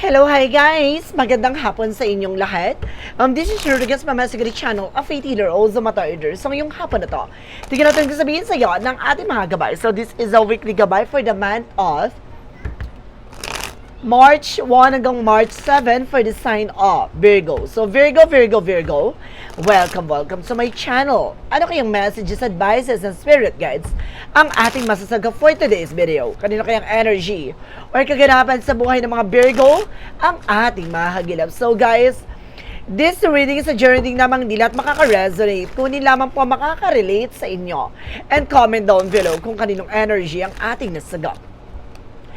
Hello, hi guys! Magandang hapon sa inyong lahat. Um, this is Rodriguez Mama Sigrid Channel 80 year olds sa Mata Orders. So ngayong hapon na to, tingnan natin sabihin sa iyo ng ating mga gabay. So this is a weekly gabay for the month of March 1 hanggang March 7 for the sign of Virgo. So Virgo, Virgo, Virgo, welcome, welcome to my channel. Ano kayang messages, advices, and spirit guides ang ating masasaga for today's video? Kanino kayang energy or kaganapan sa buhay ng mga Virgo ang ating mahagilap? So guys, This reading is a journey namang di lahat makaka-resonate, kunin lamang po makaka-relate sa inyo. And comment down below kung kaninong energy ang ating nasagap.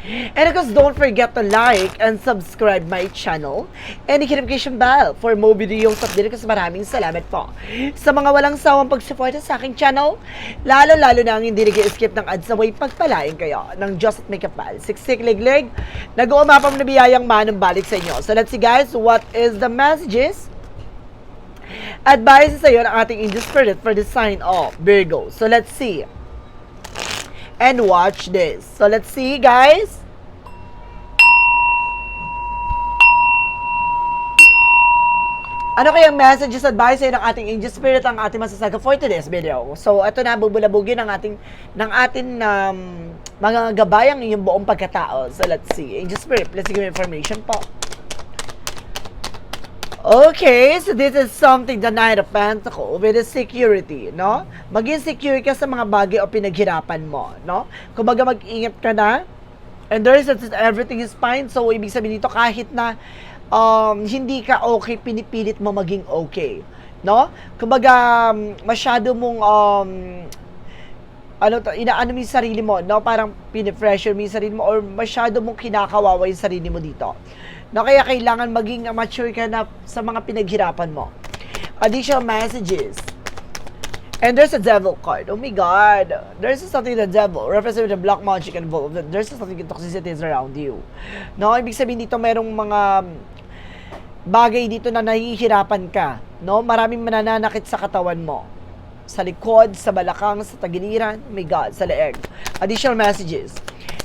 And of course, don't forget to like and subscribe my channel and the notification bell for more videos update kasi maraming salamat po sa mga walang sawang pagsuporta sa aking channel, lalo-lalo na ang hindi nag-skip ng ads away pagpalain kayo ng Just at Make Kapal. Siksik liglig, nag-uumapang na biyayang manong balik sa inyo. So let's see guys, what is the messages? Advice sa iyo ng ating angel spirit for the sign of Virgo. So let's see and watch this. So let's see, guys. Ano kayang messages advice sa'yo ng ating angel spirit ang ating masasaga for today's video? So, ito na, bubulabugin ng ating, ng ating um, mga gabay ang inyong buong pagkatao. So, let's see. Angel spirit, please give me information po. Okay, so this is something the Knight of Pentacles with the security, no? Maging secure ka sa mga bagay o pinaghirapan mo, no? Kumbaga mag-ingat ka na. And there is everything is fine. So, ibig sabihin dito, kahit na um, hindi ka okay, pinipilit mo maging okay, no? Kumbaga, um, masyado mong um, ano to, inaano mo yung sarili mo, no? Parang pinipressure mo yung sarili mo or masyado mong kinakawawa yung sarili mo dito. No, kaya kailangan maging mature ka na sa mga pinaghirapan mo. Additional messages. And there's a devil card. Oh my God. There's something the devil, representing the black magic involved. There's something toxicity is around you. No, ibig sabihin dito merong mga bagay dito na nahihirapan ka. No, maraming mananakit sa katawan mo. Sa likod, sa balakang, sa tagiliran, oh my God, sa leeg. Additional messages.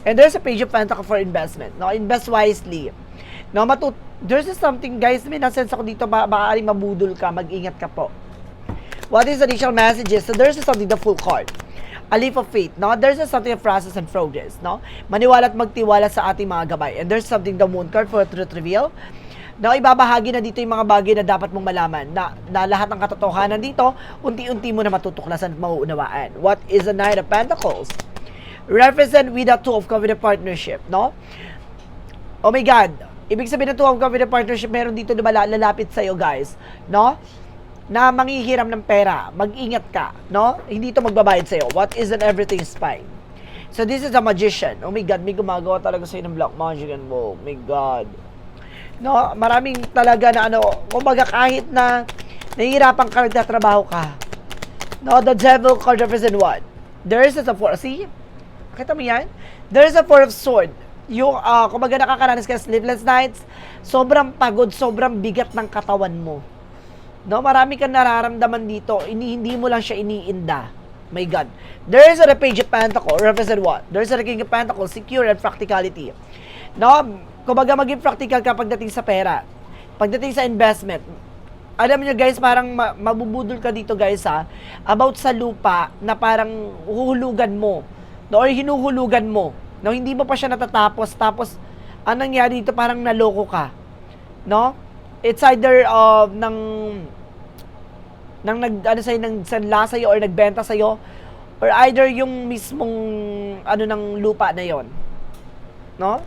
And there's a page of pentacle for investment. No, invest wisely. No, matut there's something guys, may nasense ako dito, ba maaaring mabudol ka, mag-ingat ka po. What is additional messages? So there's something the full card. A leap of faith, no? There's something of process and progress, no? Maniwala at magtiwala sa ating mga gabay. And there's something the moon card for truth reveal. No, ibabahagi na dito yung mga bagay na dapat mong malaman na, na lahat ng katotohanan dito, unti-unti mo na matutuklasan at mauunawaan. What is the Knight of Pentacles? Represent with the Two of Covenant Partnership, no? Oh my God, Ibig sabihin ng tuwag ka with a partnership, meron dito na lalapit sa'yo, guys. No? Na manghihiram ng pera. Mag-ingat ka. No? Hindi to magbabayad sa'yo. What is and everything is. So, this is a magician. Oh my God, may gumagawa talaga sa'yo ng black magic and oh my God. No? Maraming talaga na ano, kumbaga kahit na nahihirapan ka, nagtatrabaho ka. No? The devil card represent what? There is a four. See? Kita mo yan? There is a four of sword yung, uh, kumbaga nakakaranas ka sleepless nights, sobrang pagod, sobrang bigat ng katawan mo. No, marami kang nararamdaman dito, ini, hindi mo lang siya iniinda. My God. There is a page of pentacle, represent what? There is a king of pentacle, secure and practicality. No, kumbaga maging practical ka pagdating sa pera. Pagdating sa investment, alam niyo guys, parang ma- mabubudol ka dito guys ha, about sa lupa na parang huhulugan mo, no, or hinuhulugan mo No, hindi mo pa siya natatapos tapos anong nangyari dito parang naloko ka. No? It's either uh, ng nang nag ano sa'yo, nang sanla sa'yo or nagbenta sa'yo or either yung mismong ano ng lupa na yon. No?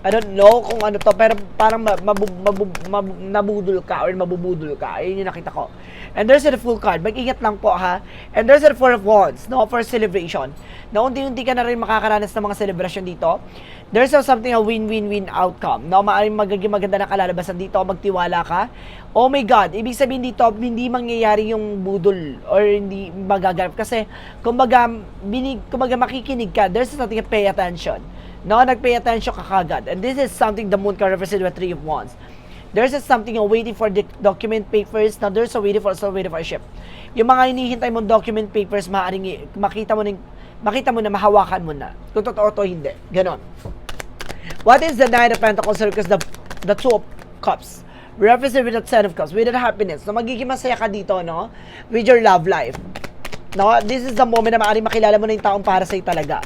I don't know kung ano to, pero parang mabu, mabu, mabu, nabudol ka or mabubudol ka. Ayun yung nakita ko. And there's a full card. Mag-ingat lang po ha. And there's a four of wands, no, for celebration. Na unti-unti ka na rin makakaranas ng mga celebration dito. There's a something a win-win-win outcome. No, maaaring magiging maganda na kalalabasan dito. Magtiwala ka. Oh my God. Ibig sabihin dito, hindi mangyayari yung budol or hindi magaganap. Kasi, kumbaga, binig, kumbaga makikinig ka. There's something pay attention. No, nag-pay attention ka kagad. And this is something the moon can represent with three of wands. There's a something you're waiting for the document papers. Now, there's a waiting for, so waiting for a ship. Yung mga hinihintay mong document papers, maaaring makita mo, ng, makita mo na mahawakan mo na. Kung totoo to, hindi. Ganon. What is the Nine of Pentacles? Because the, the Two of Cups. Represent with the Ten of Cups. With the happiness. So, magiging masaya ka dito, no? With your love life. No? This is the moment na maaaring makilala mo na yung taong para sa'yo talaga.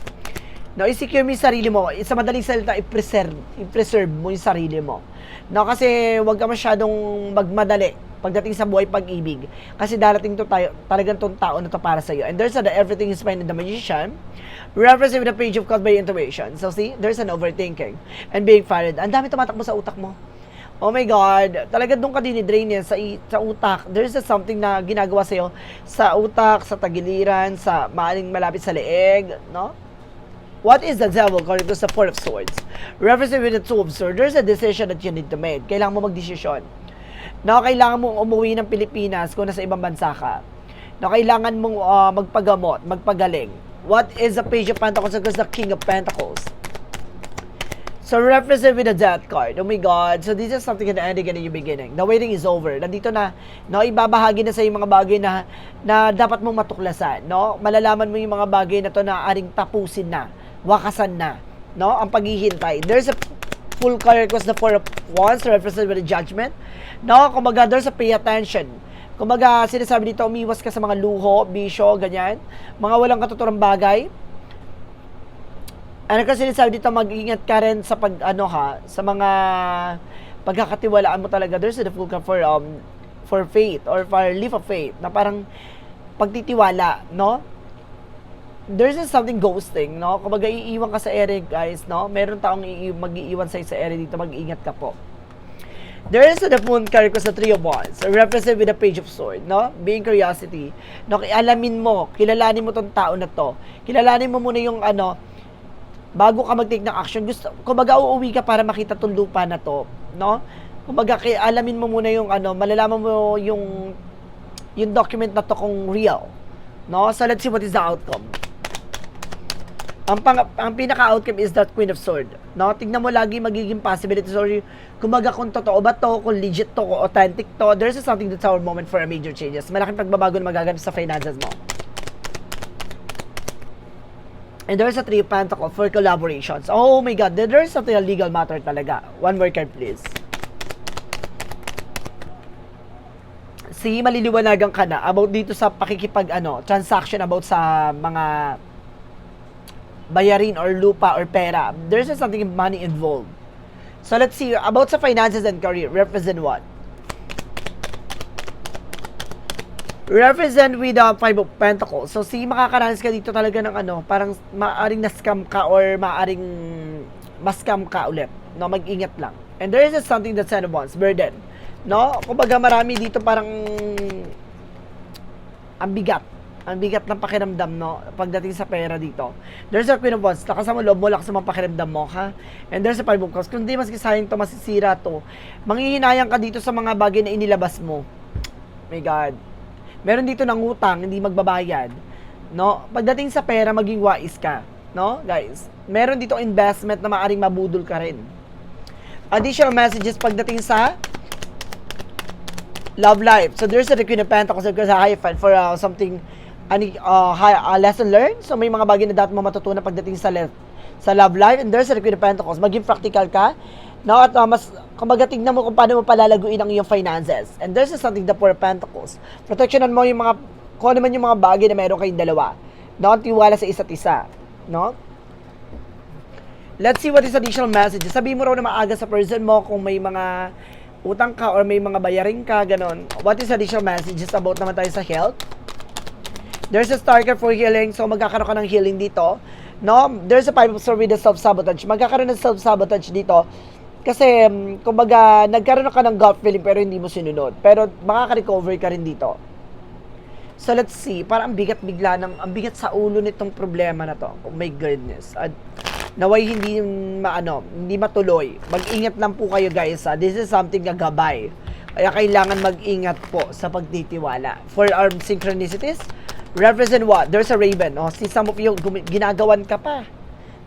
No, i-secure mo yung sarili mo. Sa madaling salita, i-preserve, i-preserve mo yung sarili mo. No, kasi wag ka masyadong magmadali pagdating sa buhay pag-ibig. Kasi darating to tayo, talagang tong tao na to para sa iyo. And there's a, the everything is fine in the magician. Reference with the page of caught by intuition. So see, there's an overthinking and being fired. Ang dami tumatakbo sa utak mo. Oh my God, talaga doon ka dinidrain yan sa, sa utak. There's a something na ginagawa sa'yo sa utak, sa tagiliran, sa maaling malapit sa leeg, no? What is the devil according to the Four of Swords? Represented with the Two of Swords, there's a decision that you need to make. Kailangan mo magdesisyon. Na kailangan mong umuwi ng Pilipinas kung nasa ibang bansa ka. Na kailangan mong ah, magpagamot, magpagaling. What is the Page of Pentacles against the King of Pentacles? So, represent with the death card. Oh my God. So, this is something in the ending and in the beginning. The waiting is over. Nandito na, no, ibabahagi na sa yung mga bagay na, na dapat mong matuklasan, no? Malalaman mo yung mga bagay na to na aring tapusin na, wakasan na, no? Ang paghihintay. There's a full card because the four of wands represent with the judgment. No, kumbaga, there's a pay attention. Kumbaga, sinasabi dito, umiwas ka sa mga luho, bisyo, ganyan. Mga walang katuturang bagay ano kasi sinasabi dito, mag-ingat ka rin sa pag, ano ha, sa mga pagkakatiwalaan mo talaga. There's a full for, um, for faith or for leap of faith na parang pagtitiwala, no? There's just something ghosting, no? Kung iiwan ka sa ere, guys, no? Meron taong mag-iiwan sa'yo sa ere dito, mag-ingat ka po. There is the moon card because the three of wands represent with the page of sword, no? Being curiosity. No, alamin mo, kilalanin mo tong tao na to. Kilalanin mo muna yung ano, bago ka mag-take ng action, gusto, kumbaga uuwi ka para makita tong lupa na to, no? Kumbaga, alamin mo muna yung ano, malalaman mo yung yung document na to kung real, no? So let's see what is the outcome. Ang pang, ang pinaka-outcome is that Queen of Sword. No? Tignan mo lagi magiging possibilities or kumbaga kung totoo ba to, kung legit to, kung authentic to, there's something that's our moment for a major changes. Malaking pagbabago na magaganap sa finances mo. And there's a three of pentacles for collaborations. Oh my God, there- there's something a legal matter talaga. One more card, please. See, maliliwanagan ka na about dito sa pakikipag ano, transaction about sa mga bayarin or lupa or pera. There's just something money involved. So let's see about sa finances and career. Represent what? Represent with the Five of Pentacles. So, si makakaranas ka dito talaga ng ano, parang maaring na-scam ka or maaring ma-scam ka ulit. No, mag-ingat lang. And there is just something that Ten of Wands, burden. No? Kumbaga marami dito parang ang bigat. Ang bigat ng pakiramdam, no? Pagdating sa pera dito. There's a Queen of Wands. Lakas mo loob mo, lakas ang pakiramdam mo, ha? And there's a Five of Cups. Kung di mas to, masisira to. Manghihinayang ka dito sa mga bagay na inilabas mo. My God. Meron dito ng utang, hindi magbabayad. No? Pagdating sa pera, maging wais ka. No, guys? Meron dito investment na maaring mabudol ka rin. Additional messages pagdating sa love life. So there's a Queen of Pentacles because high fan for uh, something any uh, uh, lesson learned. So may mga bagay na dapat mo matutunan pagdating sa le- sa love life and there's a of Pentacles. Maging practical ka. No, at uh, mas kumbaga tignan mo kung paano mo palalaguin ang iyong finances. And there's a something the Four Pentacles. Protectionan mo yung mga kung ano man yung mga bagay na meron kayong dalawa. No, tiwala sa isa't isa. No? Let's see what is additional messages. Sabihin mo raw na maaga sa person mo kung may mga utang ka or may mga bayaring ka, ganon. What is additional messages about naman tayo sa health? There's a star card for healing, so magkakaroon ka ng healing dito. No? There's a five of swords with the self-sabotage. Magkakaroon ng self-sabotage dito. Kasi, um, kumbaga, nagkaroon ka ng gut feeling pero hindi mo sinunod. Pero makaka-recover ka rin dito. So let's see, parang ang bigat bigla ng, ang bigat sa ulo nitong problema na to. Oh my goodness. At naway hindi maano, hindi matuloy. Mag-ingat lang po kayo guys ha. This is something na gabay. Kaya kailangan mag-ingat po sa pagtitiwala. For our synchronicities, represent what? There's a raven. Oh, si some of you, ginagawan ka pa.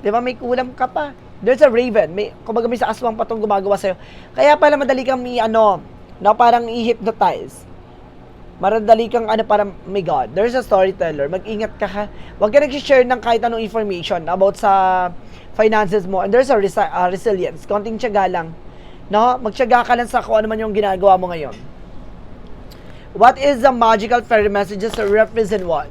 Di ba? May kulam ka pa. There's a raven. May, kumbaga may sa aswang patong gumagawa sa'yo. Kaya pala madali kang may ano, no, parang i-hypnotize. Maradali kang ano para, my God, there's a storyteller. Mag-ingat ka ha. Huwag ka nag-share ng kahit anong information about sa finances mo. And there's a resi- uh, resilience. Konting tiyaga lang. No? Magtiyaga ka lang sa kung ano man yung ginagawa mo ngayon. What is the magical fairy messages represent what?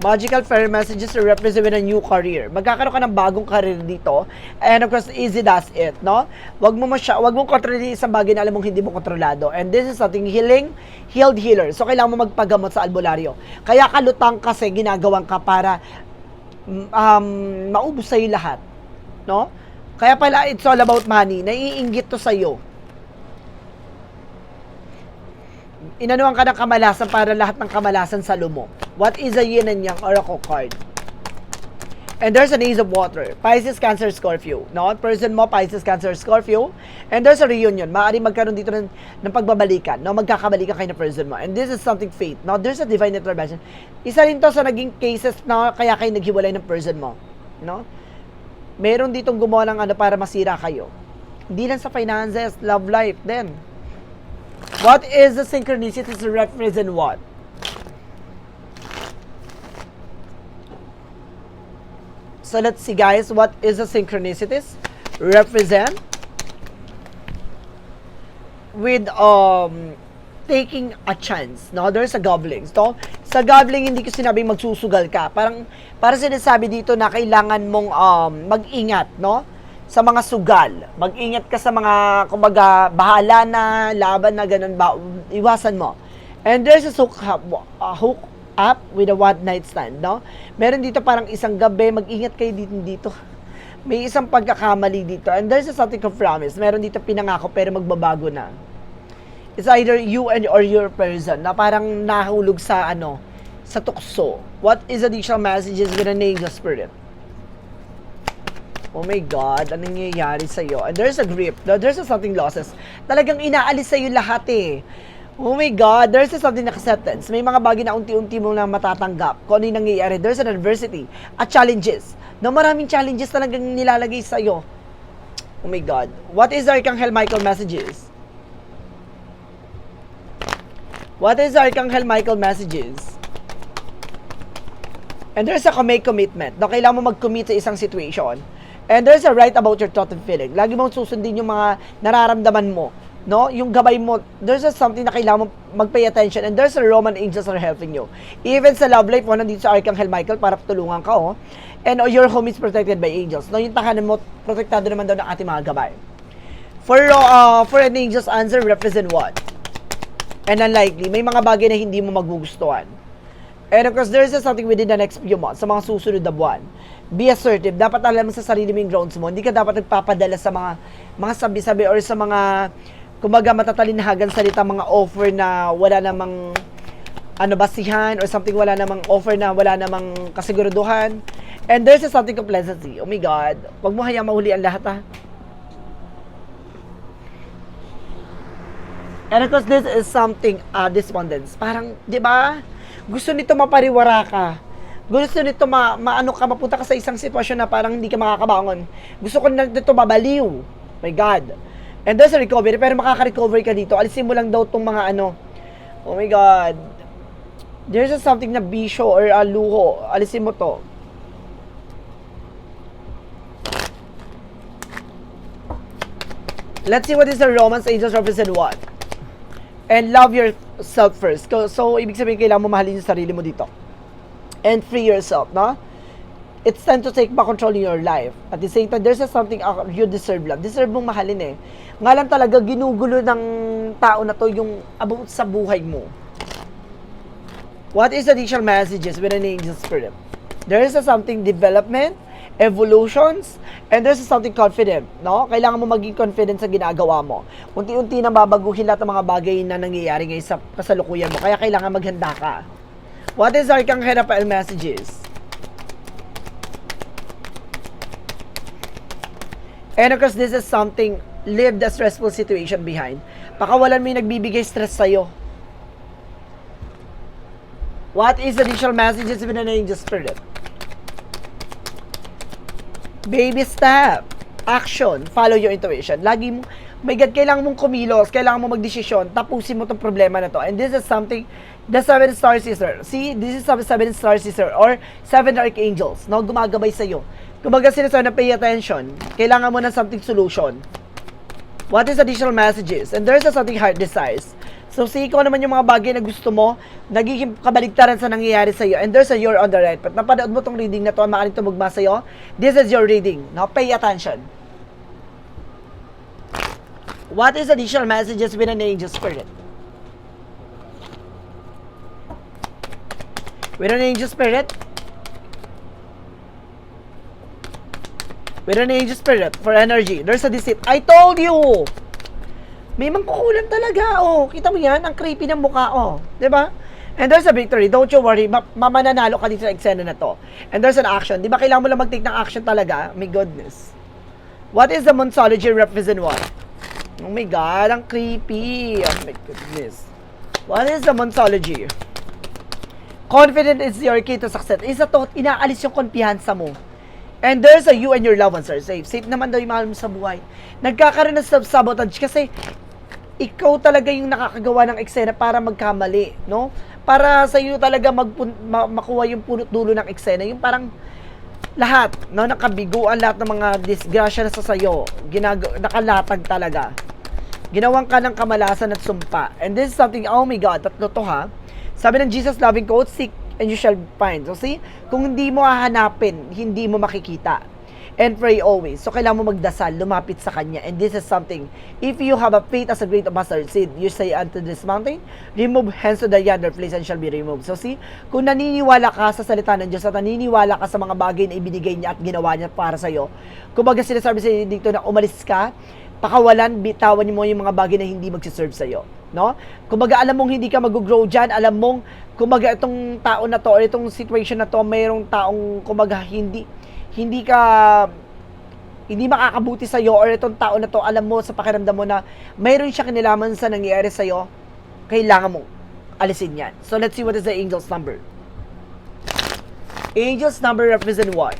Magical fairy messages represent with a new career. Magkakaroon ka ng bagong career dito. And of course, easy does it, no? Wag mo masya, wag mong kontrolin isang bagay na alam mong hindi mo kontrolado. And this is something healing, healed healer. So, kailangan mo magpagamot sa albularyo. Kaya kalutang kasi ginagawan ka para mm, um, maubos sa'yo lahat. No? Kaya pala, it's all about money. Naiinggit to sa'yo. Inanuan ka ng kamalasan para lahat ng kamalasan sa lumo. What is a yin and yang oracle card? And there's an ace of water. Pisces, Cancer, Scorpio. No? Person mo, Pisces, Cancer, Scorpio. And there's a reunion. Maaari magkaroon dito ng, ng pagbabalikan. No? Magkakabalikan kayo ng person mo. And this is something fate. No? There's a divine intervention. Isa rin to sa naging cases na kaya kayo naghiwalay ng person mo. No? Meron ditong gumawa ng ano para masira kayo. Hindi lang sa finances, love life din. What is the synchronicity to represent what? So let's see guys, what is the synchronicities? Represent with um taking a chance. No, there's a gobbling. So, sa gobbling hindi ko sinabing magsusugal ka. Parang para sinasabi dito na kailangan mong um, mag-ingat, no? Sa mga sugal. Mag-ingat ka sa mga kumbaga bahala na, laban na ganun ba, iwasan mo. And there's a hook up, a hook up with a one night stand, no? Meron dito parang isang gabi, mag-ingat kayo dito dito. May isang pagkakamali dito. And there's a something of promise. Meron dito pinangako pero magbabago na. It's either you and or your person na parang nahulog sa ano, sa tukso. What is additional messages with an angel spirit? Oh my God, anong nangyayari sa'yo? And there's a grip. There's a something losses. Talagang inaalis sa'yo lahat eh. Oh my God, there's a something na acceptance. May mga bagay na unti-unti mo lang matatanggap. Kung ano yung nangyayari, there's an adversity at challenges. Na maraming challenges talagang nilalagay sa'yo. Oh my God. What is Archangel Michael messages? What is Archangel Michael messages? And there's a make commitment. No, kailangan mo mag-commit sa isang situation. And there's a right about your thought and feeling. Lagi mong susundin yung mga nararamdaman mo. No? Yung gabay mo, there's a something na kailangan mo mag-pay attention and there's a Roman angels are helping you. Even sa love life mo, nandito sa Archangel Michael para tulungan ka, oh. And oh, your home is protected by angels. No, yung tahanan mo, protektado naman daw ng ating mga gabay. For, uh, for an angel's answer, represent what? And unlikely, may mga bagay na hindi mo magugustuhan. And of course, there something within the next few months, sa mga susunod na buwan. Be assertive. Dapat alam mo sa sarili mo yung grounds mo. Hindi ka dapat nagpapadala sa mga mga sabi-sabi or sa mga kumbaga matatalinhagan salita mga offer na wala namang ano basihan or something wala namang offer na wala namang kasiguraduhan. And there's something complacency. Oh my God. Huwag mo hayang mahuli ang lahat ha. And of course, this is something, uh, despondence. Parang, di ba? Gusto nito mapariwara ka. Gusto nito ma, maano ka, mapunta ka sa isang sitwasyon na parang hindi ka makakabangon. Gusto ko na nito mabaliw. My God. And there's a recovery, pero makaka-recover ka dito. Alisin mo lang daw tong mga ano. Oh my God. There's a something na bisyo or uh, luho. Alisin mo to. Let's see what is the romance angels represent what? And love yourself first. So, so ibig sabihin, kailangan mo mahalin yung sarili mo dito. And free yourself, no? It's time to take back control in your life. At the same time, there's something uh, you deserve love. Deserve mong mahalin eh. Nga lang talaga, ginugulo ng tao na to yung about sa buhay mo. What is additional messages with an angel spirit? There is a something development, evolutions, and there's something confident, no? Kailangan mo maging confident sa ginagawa mo. Unti-unti nang babaguhin lahat ng mga bagay na nangyayari ngayon sa kasalukuyan mo. Kaya kailangan maghanda ka. What is Archangel Raphael messages? And of course, this is something, leave the stressful situation behind. Pakawalan mo yung nagbibigay stress sa'yo. What is additional messages with an angel spirit? Baby step. Action. Follow your intuition. Lagi mo, my God, kailangan mong kumilos, kailangan mo magdesisyon, tapusin mo tong problema na to. And this is something The seven star sister. See, this is some seven star sister or seven archangels, no? Gumagabay sa iyo. Kumbaga sinasabi na pay attention. Kailangan mo ng something solution. What is additional messages? And there's a something heart desires. So, kung ano naman yung mga bagay na gusto mo, nagiging kabaligtaran sa nangyayari sa iyo. And there's a you're on the right path. Napanood mo tong reading na to, maaaring tumugma sa. This is your reading. Now, pay attention. What is additional messages with an angel spirit? With an angel spirit? With an angel spirit for energy. There's a deceit. I told you! May mangkukulam talaga, oh. Kita mo yan? Ang creepy ng mukha, oh. ba? And there's a victory. Don't you worry. Ma- mamananalo ka dito sa eksena na to. And there's an action. Di ba kailangan mo lang mag-take ng action talaga? My goodness. What is the Monsology represent what? Oh my God, ang creepy. Oh my goodness. What is the Monsology? Confident is your key to success. Isa to, inaalis yung kumpiyansa mo. And there's a you and your loved ones are safe. Safe naman daw yung mahal mo sa buhay. Nagkakaroon ng self-sabotage kasi ikaw talaga yung nakakagawa ng eksena para magkamali, no? Para sa iyo talaga mag ma- makuha yung punot dulo ng eksena, yung parang lahat, no, nakabiguan lahat ng mga disgrasya na sa sayo, ginag nakalatag talaga. Ginawang ka ng kamalasan at sumpa. And this is something, oh my God, tatlo to ha. Sabi ng Jesus loving quote, seek and you shall find. So see, kung hindi mo hahanapin, hindi mo makikita. And pray always. So kailangan mo magdasal, lumapit sa Kanya. And this is something, if you have a faith as a great mustard seed, you say unto this mountain, remove hence to the yonder place and shall be removed. So see, kung naniniwala ka sa salita ng Diyos at naniniwala ka sa mga bagay na ibinigay niya at ginawa niya para sa iyo, kumbaga sinasabi sa dito na umalis ka, pakawalan, bitawan mo yung mga bagay na hindi magsiserve sa iyo. No? Kumbaga alam mong hindi ka mag-grow dyan, alam mong kumbaga itong tao na to or itong situation na to, mayroong taong kumbaga hindi hindi ka hindi makakabuti sa iyo or itong tao na to alam mo sa pakiramdam mo na mayroon siya kinilaman sa nangyayari sa iyo, kailangan mo alisin yan. So let's see what is the angel's number. Angel's number represent what?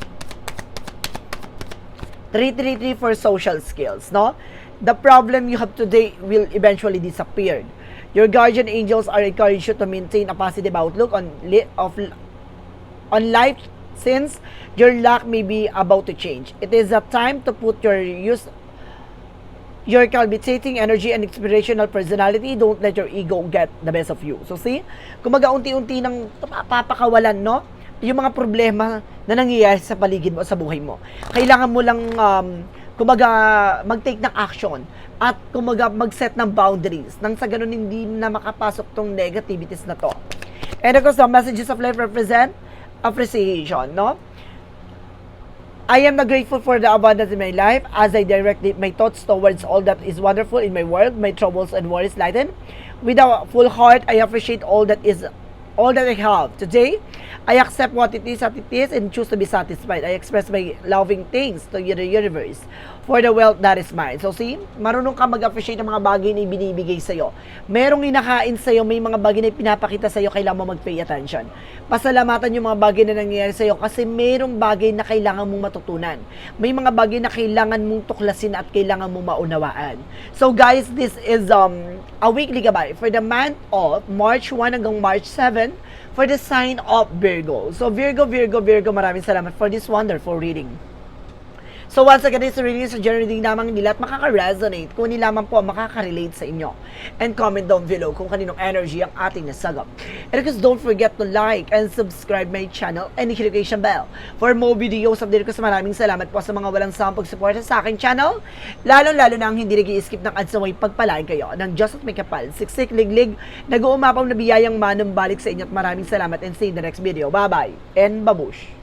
333 for social skills, no? The problem you have today will eventually disappear. Your guardian angels are encouraged you to maintain a positive outlook on li- of on life since your luck may be about to change. It is a time to put your use your cultivating energy and inspirational personality. Don't let your ego get the best of you. So see, kumaga unti-unti nang papakawalan, no? Yung mga problema na nangyayari sa paligid mo, sa buhay mo. Kailangan mo lang, um, kumaga, mag-take ng action at kumaga mag-set ng boundaries nang sa ganun hindi na makapasok tong negativities na to. And of course, the messages of life represent appreciation, no? I am grateful for the abundance in my life as I direct my thoughts towards all that is wonderful in my world, my troubles and worries lighten. With a full heart, I appreciate all that is all that I have. Today, I accept what it is as it is and choose to be satisfied. I express my loving things to the universe for the wealth that is mine. So see, marunong ka mag-appreciate ng mga bagay na ibinibigay sa'yo. Merong inakain sa'yo, may mga bagay na pinapakita sa'yo, kailangan mo mag-pay attention. Pasalamatan yung mga bagay na nangyayari sa'yo kasi merong bagay na kailangan mong matutunan. May mga bagay na kailangan mong tuklasin at kailangan mong maunawaan. So guys, this is um, a weekly gabay for the month of March 1 hanggang March 7 for the sign of Virgo. So Virgo, Virgo, Virgo, maraming salamat for this wonderful reading. So once again, a general reading lamang nila at makaka-resonate kung hindi po makaka-relate sa inyo. And comment down below kung kaninong energy ang ating nasagap. And of course, don't forget to like and subscribe my channel and the notification bell for more videos. Update ko sa maraming salamat po sa mga walang sawang pagsuporta sa aking channel. Lalo-lalo na ang hindi nag skip ng ads na may pagpalain kayo ng Diyos at may kapal. Siksik, liglig, nag-uumapaw na biyayang manumbalik sa inyo at maraming salamat and see you in the next video. Bye-bye and babush!